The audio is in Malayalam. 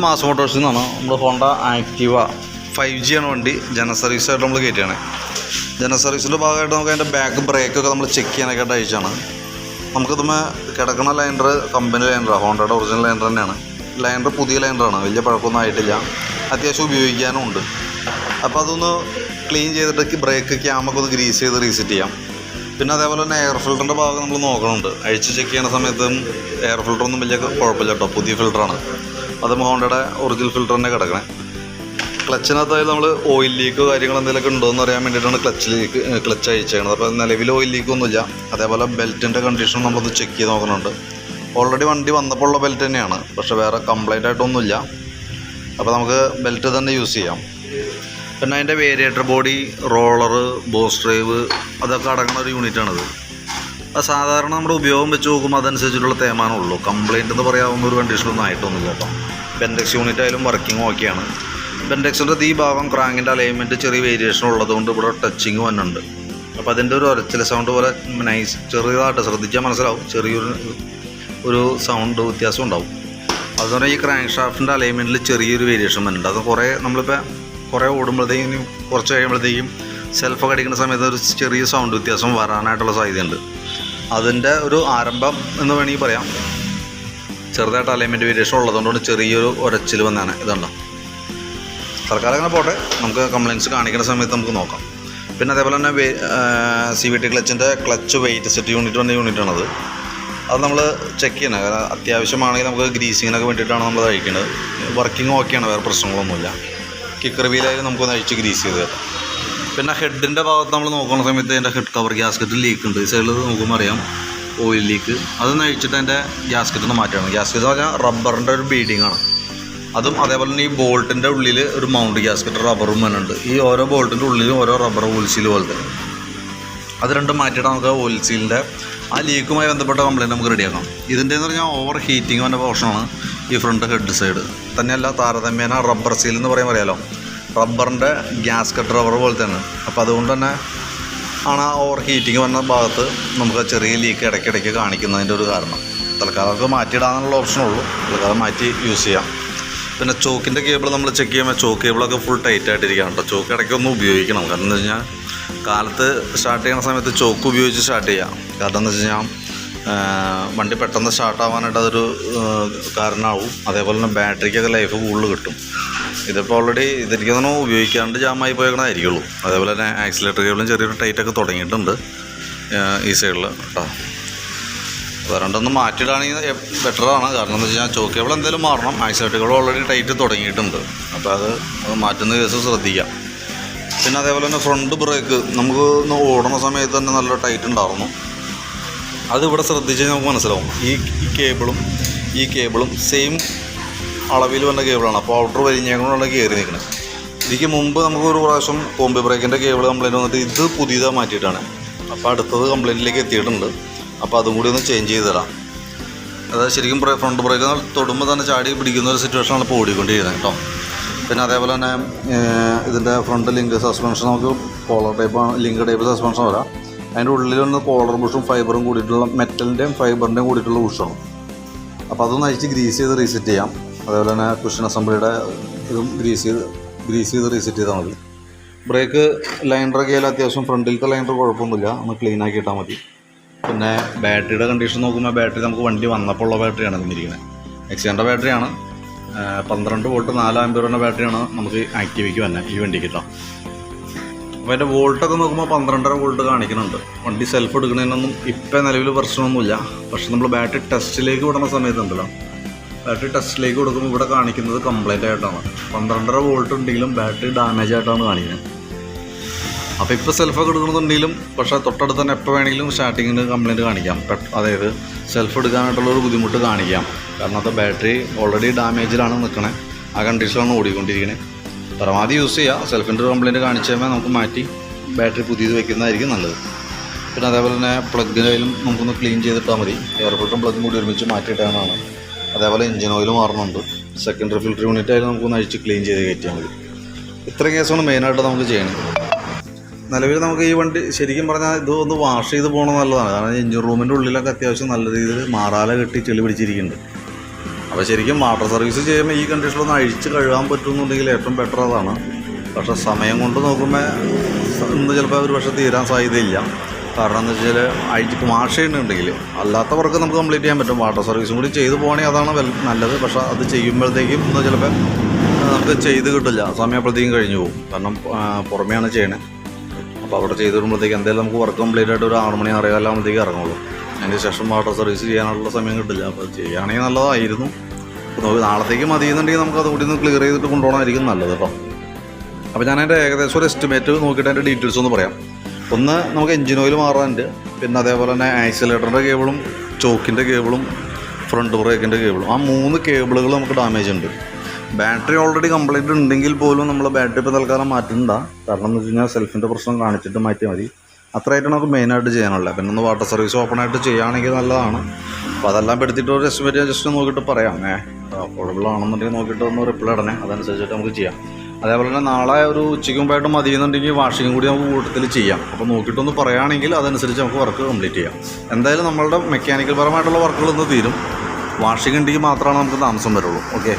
മാസ് മോട്ടോഴ്സിൽ നിന്നാണ് നമ്മുടെ ഹോണ്ട ആക്റ്റീവ ഫൈവ് ജി ആണ് വണ്ടി. ജന സർവീസായിട്ട് നമ്മൾ കയറ്റിയാണ് ജന സർവീസിന്റെ ഭാഗമായിട്ട് നമുക്ക് അതിന്റെ ബാക്ക് ബ്രേക്കൊക്കെ നമ്മൾ ചെക്ക് ചെയ്യാനൊക്കെ ആയിട്ട് അയച്ചാണ് നമുക്കിതുമേ കിടക്കുന്ന ലൈൻഡർ കമ്പനി ലൈൻഡറാണ് ഹോണ്ടയുടെ ഒറിജിനൽ ലൈൻഡർ തന്നെയാണ്. ലൈൻഡർ പുതിയ ലൈൻഡറാണ് വലിയ പഴക്കമൊന്നും ആയിട്ടില്ല. അത്യാവശ്യം ഉപയോഗിക്കാനും ഉണ്ട്. അപ്പോൾ അതൊന്ന് ക്ലീൻ ചെയ്തിട്ട് ബ്രേക്ക് ക്യാമൊക്കെ ഒന്ന് ഗ്രീസ് ചെയ്ത് റീസെറ്റ് ചെയ്യാം. പിന്നെ അതേപോലെ തന്നെ എയർ ഫിൽറ്ററിന്റെ ഭാഗം നമ്മൾ നോക്കണുണ്ട്. അഴിച്ച് ചെക്ക് ചെയ്യുന്ന സമയത്തും എയർ ഫിൽറ്ററൊന്നും വലിയ കുഴപ്പമില്ല കേട്ടോ പുതിയ ഫിൽറ്ററാണ് അത് ഹോണ്ടയുടെ ഒറിജിനൽ ഫിൽറ്റർ തന്നെ കിടക്കണേ. ക്ലച്ചിനകത്തായാലും നമ്മൾ ഓയിൽ ലീക്കോ കാര്യങ്ങൾ എന്തെങ്കിലുമൊക്കെ ഉണ്ടോ എന്ന് അറിയാൻ വേണ്ടിയിട്ടാണ് ക്ലച്ചിലേക്ക് ക്ലച്ച് അയച്ചേക്കണത്. അപ്പോൾ നിലവിൽ ഓയിൽ ലീക്കൊന്നുമില്ല അതേപോലെ ബെൽറ്റിന്റെ കണ്ടീഷൻ നമ്മളൊന്ന് ചെക്ക് ചെയ്ത് നോക്കുന്നുണ്ട് ഓൾറെഡി വണ്ടി വന്നപ്പോൾ ഉള്ള ബെൽറ്റ് തന്നെയാണ്. പക്ഷേ വേറെ കംപ്ലൈന്റ് ആയിട്ടൊന്നുമില്ല. അപ്പോൾ നമുക്ക് ബെൽറ്റ് തന്നെ യൂസ് ചെയ്യാം. പിന്നെ അതിന്റെ variator body roller boss drive അതൊക്കെ അടങ്ങുന്ന ഒരു യൂണിറ്റാണിത് അത് സാധാരണ നമ്മുടെ ഉപയോഗം വെച്ച് നോക്കുമ്പോൾ അതനുസരിച്ചിട്ടുള്ള തേമാനമുള്ളൂ കംപ്ലൈന്റ് എന്ന് പറയാവുന്ന ഒരു കണ്ടീഷനൊന്നും ആയിട്ടൊന്നുമില്ല കേട്ടോ. ബെൻഡെക്സ് യൂണിറ്റ് ആയാലും വർക്കിംഗ് ഓക്കെയാണ് ബെൻഡെക്സിന്റെ ഈ ഭാഗം ക്രാങ്കിന്റെ അലൈൻമെന്റ് ചെറിയ വേരിയേഷൻ ഉള്ളതുകൊണ്ട് ഇവിടെ ടച്ചിങ് വന്നിട്ടുണ്ട്. അപ്പോൾ അതിന്റെ ഒരു ഒരച്ചിലെ സൗണ്ട് പോലെ നൈസ് ചെറിയതായിട്ട് ശ്രദ്ധിച്ചാൽ മനസ്സിലാവും. ചെറിയൊരു ഒരു സൗണ്ട് വ്യത്യാസം ഉണ്ടാവും. അതെന്ന് പറഞ്ഞാൽ ഈ ക്രാങ്ക് ഷാഫ്റ്റിന്റെ അലൈൻമെന്റിൽ ചെറിയൊരു വേരിയേഷൻ വരുന്നുണ്ട് അത് കുറേ നമ്മളിപ്പോൾ കുറേ ഓടുമ്പോഴത്തേക്കും കുറച്ച് കഴിയുമ്പോഴത്തേക്കും സെൽഫൊക്കെ അടിക്കുന്ന സമയത്ത് ഒരു ചെറിയ സൗണ്ട് വ്യത്യാസം വരാനായിട്ടുള്ള സാധ്യതയുണ്ട്. അതിന്റെ ഒരു ആരംഭം എന്ന് വേണമെങ്കിൽ പറയാം. ചെറുതായിട്ട് അലൈൻമെന്റ് വേരിയേഷൻ ഉള്ളതുകൊണ്ട് ചെറിയൊരു ഒരച്ചിൽ വന്നാണ്. ഇതുണ്ടോ? തൽക്കാലം അങ്ങനെ പോട്ടെ. നമുക്ക് കംപ്ലയിൻസ് കാണിക്കുന്ന സമയത്ത് നമുക്ക് നോക്കാം. പിന്നെ അതേപോലെ തന്നെ സി വി ടി ക്ലച്ചിന്റെ ക്ലച്ച് വെയിറ്റ് സെറ്റ് യൂണിറ്റ് വന്ന യൂണിറ്റാണത് അത് നമ്മൾ ചെക്ക് ചെയ്യണം. കാരണം അത്യാവശ്യമാണെങ്കിൽ നമുക്ക് ഗ്രീസിങ്ങിനൊക്കെ വേണ്ടിയിട്ടാണ് നമ്മൾ കഴിക്കുന്നത് വർക്കിംഗ് ഓക്കെയാണ് വേറെ പ്രശ്നങ്ങളൊന്നുമില്ല. കിക്കർ വീലായാലും നമുക്കൊന്ന് അഴിച്ച് ഗ്രീസ് ചെയ്ത് തരാം പിന്നെ ഹെഡിന്റെ ഭാഗത്ത് നമ്മൾ നോക്കുന്ന സമയത്ത് അതിന്റെ ഹെഡ് കവർ ഗ്യാസ്കറ്റ് ലീക്ക് ഉണ്ട്. ഈ സൈഡിൽ നോക്കുമ്പോൾ അറിയാം. ഓയിൽ ലീക്ക് അതൊന്ന് അഴിച്ചിട്ട് അതിന്റെ ഗ്യാസ്കറ്റ് ഒന്ന് മാറ്റണം. ഗ്യാസ്കറ്റ് എന്ന് പറഞ്ഞാൽ റബ്ബറിന്റെ ഒരു ബീഡിങ് ആണ്. അതും അതേപോലെ തന്നെ ഈ ബോൾട്ടിന്റെ ഉള്ളിൽ ഒരു മൗണ്ട് ഗ്യാസ്കറ്റ് റബ്ബറും വന്നുണ്ട് ഈ ഓരോ ബോൾട്ടിന്റെ ഉള്ളിലും ഓരോ റബ്ബർ ഓൽസീൽ പോലത്തെ. അത് രണ്ടും മാറ്റിയിട്ട് നമുക്ക് ഓൽസീലിന്റെ ആ ലീക്കുമായി ബന്ധപ്പെട്ട കംപ്ലയിന്റ് നമുക്ക് റെഡിയാക്കാം ഇതിന്റെ എന്ന് പറഞ്ഞാൽ ഓവർ ഹീറ്റിംഗ് വന്ന പോർഷനാണ് ഈ ഫ്രണ്ട് ഹെഡ് സൈഡ് തന്നെയല്ല താരതമ്യേന റബ്ബർ സീൽ എന്ന് പറയാൻ അറിയാലോ റബ്ബറിന്റെ ഗ്യാസ് കട്ട് റബ്ബർ പോലെ തന്നെ അപ്പോൾ അതുകൊണ്ട് തന്നെ ആണ് ആ ഓവർ ഹീറ്റിംഗ് വന്ന ഭാഗത്ത് നമുക്ക് ചെറിയ ലീക്ക് ഇടയ്ക്കിടയ്ക്ക് കാണിക്കുന്നതിന്റെ ഒരു കാരണം. തൽക്കാലം നമുക്ക് മാറ്റിയിടാനുള്ള ഓപ്ഷനുള്ളൂ തൽക്കാലം മാറ്റി യൂസ് ചെയ്യാം. പിന്നെ ചോക്കിന്റെ കേബിൾ നമ്മൾ ചെക്ക് ചെയ്യുമ്പോൾ ചോക്ക് കേബിളൊക്കെ ഫുൾ ടൈറ്റ് ആയിട്ടിരിക്കുകയാണ് കേട്ടോ ചോക്ക് ഇടയ്ക്ക് ഒന്ന് ഉപയോഗിക്കണം. കാരണം എന്താ വെച്ച് കഴിഞ്ഞാൽ കാലത്ത് സ്റ്റാർട്ട് ചെയ്യുന്ന സമയത്ത് ചോക്ക് ഉപയോഗിച്ച് സ്റ്റാർട്ട് ചെയ്യാം. കാരണം എന്താ വെച്ച് കഴിഞ്ഞാൽ വണ്ടി പെട്ടെന്ന് സ്റ്റാർട്ടാവാനായിട്ട് അതൊരു കാരണമാവും. അതേപോലെ തന്നെ ബാറ്ററിക്കൊക്കെ ലൈഫ് കൂടുതൽ കിട്ടും. ഇതിപ്പോൾ ഓൾറെഡി ഇതെനിക്ക് തോന്നുന്നു ഉപയോഗിക്കാണ്ട് ജാമായി പോയേക്കണതായിരിക്കുള്ളൂ. അതേപോലെ തന്നെ ആക്സിലേറ്റർ കേബിളും ചെറിയൊരു ടൈറ്റൊക്കെ തുടങ്ങിയിട്ടുണ്ട്. ഈ സൈഡിൽ കേട്ടോ അപ്പോൾ രണ്ടൊന്ന് മാറ്റിയിടാണെങ്കിൽ ബെറ്ററാണ് കാരണം എന്ന് വെച്ചാൽ ചോക്ക് കേബിൾ എന്തെങ്കിലും മാറണം. ആക്സിലേറ്റർ കേബിൾ ഓൾറെഡി ടൈറ്റ് തുടങ്ങിയിട്ടുണ്ട്. അപ്പോൾ അത് മാറ്റുന്ന കേസ് ശ്രദ്ധിക്കാം. പിന്നെ അതേപോലെ തന്നെ ഫ്രണ്ട് ബ്രേക്ക് നമുക്ക് ഓടുന്ന സമയത്ത് തന്നെ നല്ല ടൈറ്റ് ഉണ്ടായിരുന്നു. അത് ഇവിടെ ശ്രദ്ധിച്ച് നമുക്ക് മനസ്സിലാവും. ഈ കേബിളും ഈ കേബിളും സെയിം അളവിൽ വന്ന കേബിളാണ്. അപ്പോൾ ഔട്ടർ വലിഞ്ഞേക്കൊണ്ടാണ് കയറി നിൽക്കുന്നത് ഇതിക്ക് മുമ്പ് നമുക്ക് ഒരു പ്രാവശ്യം കോമ്പി ബ്രേക്കിന്റെ കേബിൾ കംപ്ലൈന്റ് വന്നിട്ട് ഇത് പുതിയതാണ് മാറ്റിയിട്ടാണ്. അപ്പോൾ അടുത്തത് കംപ്ലൈന്റിലേക്ക് എത്തിയിട്ടുണ്ട്. അപ്പോൾ അതും കൂടി ഒന്ന് ചേഞ്ച് ചെയ്ത് തരാം. അതായത് ശരിക്കും ബ്രേ ഫ്രണ്ട് ബ്രേക്ക് തൊടുമ്പോൾ തന്നെ ചാടി പിടിക്കുന്ന ഒരു സിറ്റുവേഷനാണ് ഇപ്പോൾ ഓടിക്കൊണ്ടിരിക്കുന്നത് കേട്ടോ. പിന്നെ അതേപോലെ തന്നെ ഇതിന്റെ ഫ്രണ്ട് ലിങ്ക് സസ്പെൻഷൻ നമുക്ക് collar type link type suspension വരാം. അതിന്റെ ഉള്ളിലൊന്ന് കോളർ ബുഷും ഫൈബറും കൂടിയിട്ടുള്ള മെറ്റലിന്റെയും ഫൈബറിന്റെയും കൂടിയിട്ടുള്ള ബുഷാണ് അപ്പോൾ അതൊന്ന് അഴിച്ച് ഗ്രീസ് ചെയ്ത് റീസെറ്റ് ചെയ്യാം. അതേപോലെ തന്നെ കുഷൻ അസംബ്ലിയുടെ ഇതും ഗ്രീസ് ചെയ്ത് ഗ്രീസ് ചെയ്ത് റീസെറ്റ് ചെയ്താൽ മതി. ബ്രേക്ക് ലൈനറൊക്കെ ആയാലും അത്യാവശ്യം ഫ്രണ്ടിലത്തെ ലൈനർ കുഴപ്പമൊന്നുമില്ല. ഒന്ന് ക്ലീൻ ആക്കി ഇട്ടാൽ മതി. പിന്നെ ബാറ്ററിയുടെ കണ്ടീഷൻ നോക്കുമ്പോൾ ബാറ്ററി നമുക്ക് വണ്ടി വന്നപ്പോൾ ഉള്ള ബാറ്ററിയാണ് തന്നിരിക്കുന്നത്. എക്സിന്റെ ബാറ്ററിയാണ് പന്ത്രണ്ട് വോൾട്ട് നാല് ബാറ്ററി ബാറ്ററിയാണ് നമുക്ക് ആക്റ്റീവിക്ക് തന്നെ ഈ വണ്ടിക്ക് കേട്ടോ അപ്പോൾ അതിന്റെ വോൾട്ടൊക്കെ നോക്കുമ്പോൾ പന്ത്രണ്ടര വോൾട്ട് കാണിക്കുന്നുണ്ട്. വണ്ടി സെൽഫ് എടുക്കുന്നതിനൊന്നും ഇപ്പം നിലവിൽ പ്രശ്നമൊന്നുമില്ല. പക്ഷെ നമ്മൾ ബാറ്ററി ടെസ്റ്റിലേക്ക് വിടുന്ന സമയത്തുണ്ടല്ലോ. ബാറ്ററി ടെസ്റ്റിലേക്ക് കൊടുക്കുമ്പോൾ ഇവിടെ കാണിക്കുന്നത് കംപ്ലൈന്റ് ആയിട്ടാണ്. പന്ത്രണ്ടര വോൾട്ട് ഉണ്ടെങ്കിലും ബാറ്ററി ഡാമേജ് ആയിട്ടാണ് കാണിക്കുന്നത്. അപ്പോൾ ഇപ്പോൾ സെൽഫൊക്കെ എടുക്കണമെന്നുണ്ടെങ്കിലും പക്ഷേ തൊട്ടടുത്ത് തന്നെ എപ്പോൾ വേണമെങ്കിലും സ്റ്റാർട്ടിങ്ങിന് കംപ്ലൈന്റ് കാണിക്കാം. അതായത് സെൽഫ് എടുക്കാനായിട്ടുള്ള ഒരു ബുദ്ധിമുട്ട് കാണിക്കാം. കാരണം അത് ബാറ്ററി ഓൾറെഡി ഡാമേജിലാണ് നിൽക്കണേ ആ കണ്ടീഷനിലാണ് ഓടിക്കൊണ്ടിരിക്കുന്നത് പരമാവധി യൂസ് ചെയ്യുക സെൽഫിന്റെ ഒരു കംപ്ലൈന്റ് കാണിച്ചു നമുക്ക് മാറ്റി ബാറ്ററി പുതിയത് വെക്കുന്നതായിരിക്കും നല്ലത്. പിന്നെ അതേപോലെ തന്നെ പ്ലഗിനായാലും നമുക്കൊന്ന് ക്ലീൻ ചെയ്തിട്ടാൽ മതി. എയർപോർട്ടും പ്ലഗും കൂടി ഒരുമിച്ച് മാറ്റിയിട്ടാണ് അതേപോലെ എഞ്ചിൻ ഓയിൽ മാറുന്നുണ്ട് സെക്കൻഡറി ഫിൽറ്റർ യൂണിറ്റ് ആയാലും നമുക്കൊന്ന് അഴിച്ച് ക്ലീൻ ചെയ്ത് കയറ്റിയാൽ മതി. ഇത്രയും കേസാണ് മെയിനായിട്ട് നമുക്ക് ചെയ്യണം. നിലവിൽ നമുക്ക് ഈ വണ്ടി ശരിക്കും പറഞ്ഞാൽ ഇത് ഒന്ന് വാഷ് ചെയ്ത് പോകണം നല്ലതാണ്. കാരണം എഞ്ചിൻ റൂമിന്റെ ഉള്ളിലൊക്കെ അത്യാവശ്യം നല്ല രീതിയിൽ മാറാല കെട്ടി ചെളി പിടിച്ചിരിക്കുന്നുണ്ട്. അപ്പോൾ ശരിക്കും വാട്ടർ സർവീസ് ചെയ്യുമ്പോൾ ഈ കണ്ടീഷനിലൊന്ന് അഴിച്ച് കഴുകാൻ പറ്റുമെന്നുണ്ടെങ്കിൽ ഏറ്റവും ബെറ്റർ അതാണ്. പക്ഷേ സമയം കൊണ്ട് നോക്കുമ്പോൾ ഇന്ന് ചിലപ്പോൾ ഒരു പക്ഷേ തീരാൻ സാധ്യതയില്ല. കാരണം എന്ന് വെച്ചാൽ അഴിച്ചിട്ട് വാഷ് അല്ലാത്തവർക്ക് നമുക്ക് കംപ്ലീറ്റ് ചെയ്യാൻ പറ്റും. വാട്ടർ സർവീസും കൂടി ചെയ്തു പോകണമെങ്കിൽ അതാണ് നല്ലത്. പക്ഷേ അത് ചെയ്യുമ്പോഴത്തേക്കും എന്താ ചിലപ്പോൾ നമുക്ക് ചെയ്ത് കിട്ടില്ല. സമയപ്പോഴത്തേക്കും കഴിഞ്ഞു പോകും. കാരണം പുറമെയാണ് ചെയ്യണത് അപ്പോൾ അവിടെ ചെയ്ത് വരുമ്പോഴത്തേക്ക് എന്തായാലും നമുക്ക് വർക്ക് കംപ്ലീറ്റ് ആയിട്ട് ഒരു ആറ് മണി അറിയാലാകുമ്പോഴത്തേക്ക് ഇറങ്ങുള്ളൂ. അതിന് ശേഷം വാട്ടർ സർവീസ് ചെയ്യാനുള്ള സമയം കിട്ടില്ല. അപ്പോൾ ചെയ്യുകയാണെങ്കിൽ നല്ലതായിരുന്നു. നാളത്തേക്ക് നാളത്തേക്ക് മതിയെന്നുണ്ടെങ്കിൽ നമുക്ക് അതുകൂടി ഒന്ന് ക്ലിയർ ചെയ്തിട്ട് കൊണ്ടുപോകണമായിരിക്കും നല്ലത് കേട്ടോ. അപ്പോൾ ഞാൻ അതിന്റെ ഏകദേശം ഒരു എസ്റ്റിമേറ്റ് നോക്കിയിട്ട് അതിന്റെ ഡീറ്റെയിൽസ് ഒന്ന് പറയാം. ഒന്ന് നമുക്ക് എഞ്ചിൻ ഓയിൽ മാറാനുണ്ട്. പിന്നെ അതേപോലെ തന്നെ ആക്സിലേറ്ററിന്റെ കേബിളും ചോക്കിന്റെ കേബിളും ഫ്രണ്ട് ബ്രേക്കിന്റെ കേബിളും ആ മൂന്ന് കേബിളുകൾ നമുക്ക് ഡാമേജ് ഉണ്ട്. ബാറ്ററി ഓൾറെഡി കംപ്ലീറ്റ് ഉണ്ടെങ്കിൽ പോലും നമ്മൾ ബാറ്ററി ഇപ്പോൾ തൽക്കാലം മാറ്റണ്ട കാരണം എന്ന് വെച്ച് കഴിഞ്ഞാൽ സെൽഫിന്റെ പ്രശ്നം കാണിച്ചിട്ട് മാറ്റിയാൽ മതി. അത്രയായിട്ട് നമുക്ക് മെയിനായിട്ട് ചെയ്യാനുള്ളത് പിന്നെ ഒന്ന് വാട്ടർ സർവീസ് ഓപ്പൺ ആയിട്ട് ചെയ്യുകയാണെങ്കിൽ നല്ലതാണ്. അപ്പോൾ അതെല്ലാം പെടുത്തിയിട്ട് ഒരു എസ്റ്റിമേറ്റ് ജസ്റ്റ് നോക്കിയിട്ട് പറയാം. ഏ അഫോർഡബിൾ ആണെന്നുണ്ടെങ്കിൽ നോക്കിയിട്ട് ഒന്ന് റിപ്ലൈ ഇടണേ. അതനുസരിച്ചിട്ട് നമുക്ക് ചെയ്യാം. അതേപോലെ തന്നെ നാളെ ഒരു ഉച്ചയ്ക്ക് മുമ്പായിട്ട് മതി എന്നുണ്ടെങ്കിൽ വാഷിങ്ങും കൂടി നമുക്ക് കൂട്ടത്തിൽ ചെയ്യാം. അപ്പോൾ നോക്കിയിട്ടൊന്ന് പറയുകയാണെങ്കിൽ അതനുസരിച്ച് നമുക്ക് വർക്ക് കംപ്ലീറ്റ് ചെയ്യാം. എന്തായാലും നമ്മളുടെ മെക്കാനിക്കൽ പരമായിട്ടുള്ള വർക്കുകൾ ഇന്ന് തീരും. വാഷിംഗ് ഉണ്ടെങ്കിൽ മാത്രമാണ് നമുക്ക് താമസം വരുള്ളൂ. ഓക്കെ?